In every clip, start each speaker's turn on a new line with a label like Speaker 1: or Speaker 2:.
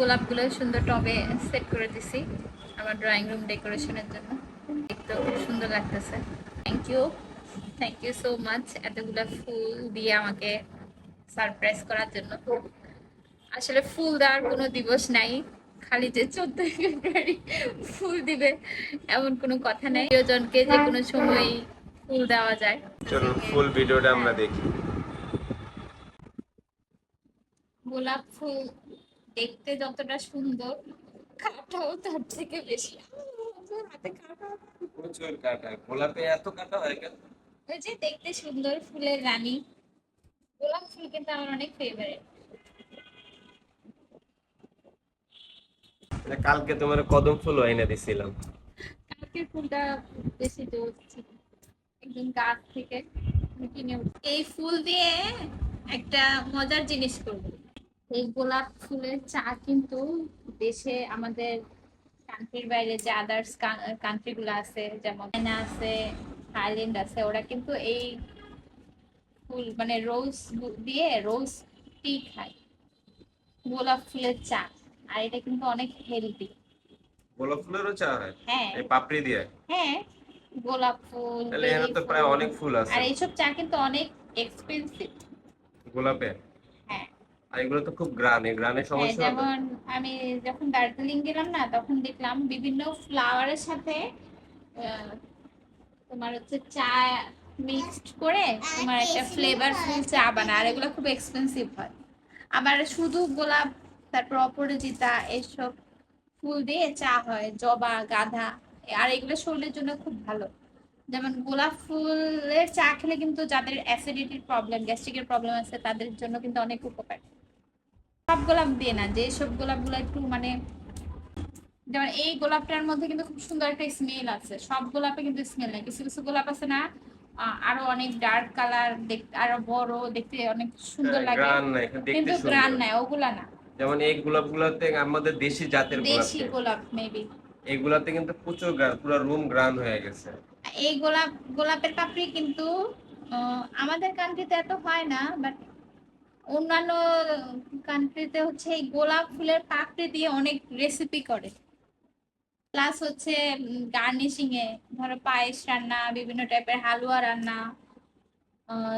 Speaker 1: গোলাপগুলো সুন্দর টবে সেট করে দিছি আমার ড্রয়িং রুম ডেকোরেশনের জন্য। দেখতেও খুব সুন্দর লাগতেছে। Thank you thank you so much এতগুলো ফুল দিয়ে আমাকে সারপ্রাইজ করার জন্য। আসলে ফুল দেওয়ার কোনো দিবস নাই খালি যে চোদ্দই ফেব্রুয়ারি ফুল দিবে এমন কোনো কথা নাই। প্রিয়জনকে যে কোনো সময় ফুল দেওয়া যায়।
Speaker 2: চলুন ফুল ভিডিওটা আমরা দেখি।
Speaker 1: গোলাপ ফুল দেখতে যতটা সুন্দর কাটাও তার থেকে বেশি। হাতে কাটা।
Speaker 2: প্রচুর কাটা। গোলাপে এত কাটা হয়ে গেল
Speaker 1: ওই যে দেখতে সুন্দর ফুলের রানী। গোলাপ ফুল কিন্তু আমার অনেক ফেভারিট
Speaker 2: কালকে তোমার কদম ফুল এনে দিছিলাম।
Speaker 1: কালকের ফুলটা বেশি জোর ছিল একদম গাছ থেকে কিনে এই ফুল দিয়ে একটা মজার জিনিস করব। এই গোলাপ ফুলের চা কিন্তু দেশে আমাদের কান্ট্রির বাইরে যে আদার্স কান্ট্রি গুলো আছে যেমন চায়না আছে থাইল্যান্ড আছে ওরা কিন্তু এই ফুল মানে রোজ দিয়ে রোজ টি খায়। গোলাপ ফুলের চা আর এটা কিন্তু অনেক হেলদি
Speaker 2: গোলাপ ফুলেরও চা হয়?
Speaker 1: হ্যাঁ।
Speaker 2: এই পাপড়ি দিয়ে?
Speaker 1: হ্যাঁ গোলাপ ফুল
Speaker 2: তাহলে তো প্রায় অনেক ফুল আছে।
Speaker 1: আর এইসব চা কিন্তু অনেক এক্সপেন্সিভ
Speaker 2: গোলাপে
Speaker 1: হ্যাঁ
Speaker 2: আর এগুলো তো খুব গ্রান এই
Speaker 1: হ্যাঁ,
Speaker 2: সমস্যা
Speaker 1: যেমন আমি যখন দার্জিলিং গেলাম না তখন দেখলাম বিভিন্ন ফ্লাওয়ারের সাথে তোমার হচ্ছে চা মিক্সড করে তোমার একটা ফ্লেভারফুল চা বানায় আর এগুলো খুব এক্সপেন্সিভ হয়। আবার শুধু গোলাপ তারপর অপরাজিতা এসব ফুল দিয়ে চা হয় জবা গাঁদা আর এগুলো শরীরের জন্য খুব ভালো। যেমন গোলাপ ফুলের চা খেলে কিন্তু যাদের অ্যাসিডিটির প্রবলেম গ্যাস্ট্রিকের প্রবলেম আছে তাদের জন্য কিন্তু অনেক উপকার। সব গোলাপ দিয়ে না যে সব গোলাপগুলো একটু মানে যেমন এই গোলাপটার মধ্যে কিন্তু খুব সুন্দর একটা স্মেল আছে। সব গোলাপে কিন্তু স্মেল নেই কিছু কিছু গোলাপ আছে না আরও অনেক ডার্ক কালার দেখতে আরও বড় দেখতে অনেক সুন্দর লাগে।
Speaker 2: এখানে দেখতে
Speaker 1: কিন্তু গ্রান নাই ওগুলা না।
Speaker 2: যেমন এই গোলাপ গুলাতে আমাদের দেশি জাতের
Speaker 1: দেশি
Speaker 2: গোলাপ
Speaker 1: গোলাপ মেবি
Speaker 2: এইগুলাতে কিন্তু প্রচুর গ্রান পুরো রুম গ্রান হয়ে গেছে।
Speaker 1: এই গোলাপ গোলাপের পাপড়ি কিন্তু আমাদের কান্ট্রিতে এত হয় না বাট অন্যান্য কান্ট্রিতে হচ্ছে এই গোলাপ ফুলের পাপড়ি দিয়ে অনেক রেসিপি করে। প্লাস হচ্ছে গার্নিশিং এ ধরো পায়েস রান্না বিভিন্ন টাইপের হালুয়া রান্না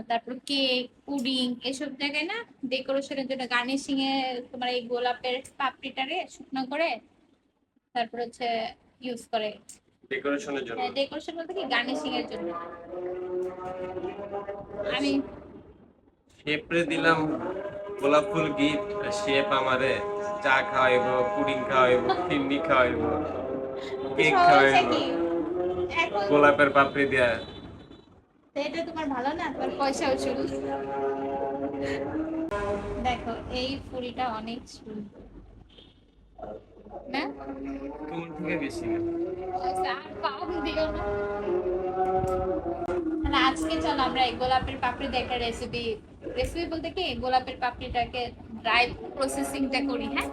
Speaker 1: তারপর কেক পুডিং এসব জায়গায় না ডেকোরেশনের জন্য গার্নিশিং এ তোমার এই গোলাপের পাপড়িটারে শুকনো করে তারপর হচ্ছে ইউজ করে।
Speaker 2: ডেকোরেশনের জন্য?
Speaker 1: ডেকোরেশন বলতে কি? গার্নিশিং এর জন্য। আমি
Speaker 2: শেপরে দিলাম গোলাপ ফুল গিফট শেপ আমারে চা খাওয়াইব পুডিং খাওয়াইব ফিন্নি খাওয়াইব কেক খাওয়াইব গোলাপের পাপড়ি দিয়া।
Speaker 1: এটা তোমার ভালো না? তোমার পয়সা উসুল। দেখো এই ফুলটা অনেক সুন্দর না?
Speaker 2: তোমার থেকে বেশি না?
Speaker 1: আর কম দিও না। আজকে চলো আমরা এই গোলাপের পাপড়ি দিয়ে একটা রেসিপি রেসিপি বলতে কি গোলাপের পাপড়িটাকে ড্রাই প্রসেসিংটা করি হ্যাঁ?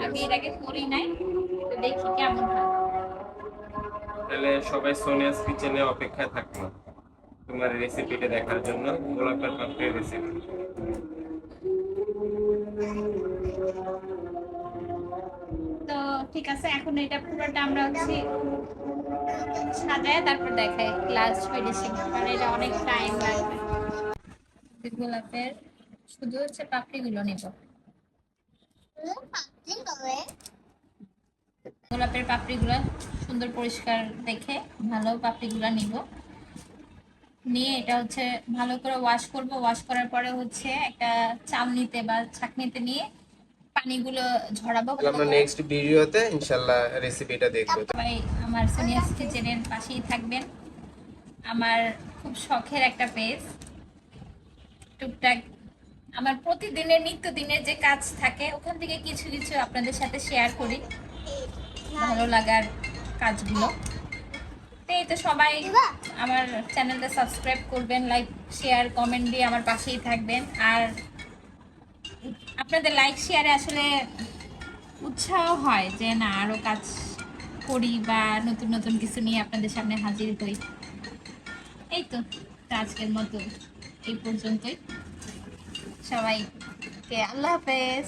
Speaker 1: আমি
Speaker 2: আছে।
Speaker 1: এটাকে করি নাই তো দেখি কেমন হয়।
Speaker 2: তাহলে সবাই সোনিয়াস কিচেনে অপেক্ষায় থাকব তোমার রেসিপিটা দেখার জন্য গোলাপের পাপড়ির রেসিপি
Speaker 1: তো ঠিক আছে এখন এটা পুরোটা আমরা হচ্ছে সাজায় তারপর দেখাই লাস্ট ফিনিশিং কারণ এটা অনেক টাইম লাগবে। গোলাপের শুধু হচ্ছে পাপড়িগুলো নেব। গোলাপের পাপড়িগুলো সুন্দর পরিষ্কার দেখে ভালো পাপড়িগুলো নিব। নিয়ে এটা হচ্ছে ভালো করে ওয়াশ করব। ওয়াশ করার পরে হচ্ছে একটা চালনিতে বা ছাঁকনিতে নিয়ে পানিগুলো ঝরাবো।
Speaker 2: আমরা নেক্সট ভিডিওতে ইনশাআল্লাহ রেসিপিটা দেখব।
Speaker 1: সবাই আমার সোনিয়াস কিচেনের পাশেই থাকবেন। আমার খুব শখের একটা পেজ টুকটাক আমার প্রতিদিনের নিত্যদিনের যে কাজ থাকে, ওখান থেকে কিছু কিছু আপনাদের সাথে শেয়ার করি। ভালো লাগার কাজগুলো। এই তো সবাই আমার চ্যানেলটা সাবস্ক্রাইব করবেন লাইক শেয়ার কমেন্ট দিয়ে আমার পাশেই থাকবেন। আর আপনাদের লাইক শেয়ারে আসলে উৎসাহ হয় যে, না আরও কাজ করি বা নতুন নতুন কিছু নিয়ে আপনাদের সামনে হাজির হই। এই তো আজকের মতো। এই পর্যন্তই সবাইকে আল্লাহ হাফেজ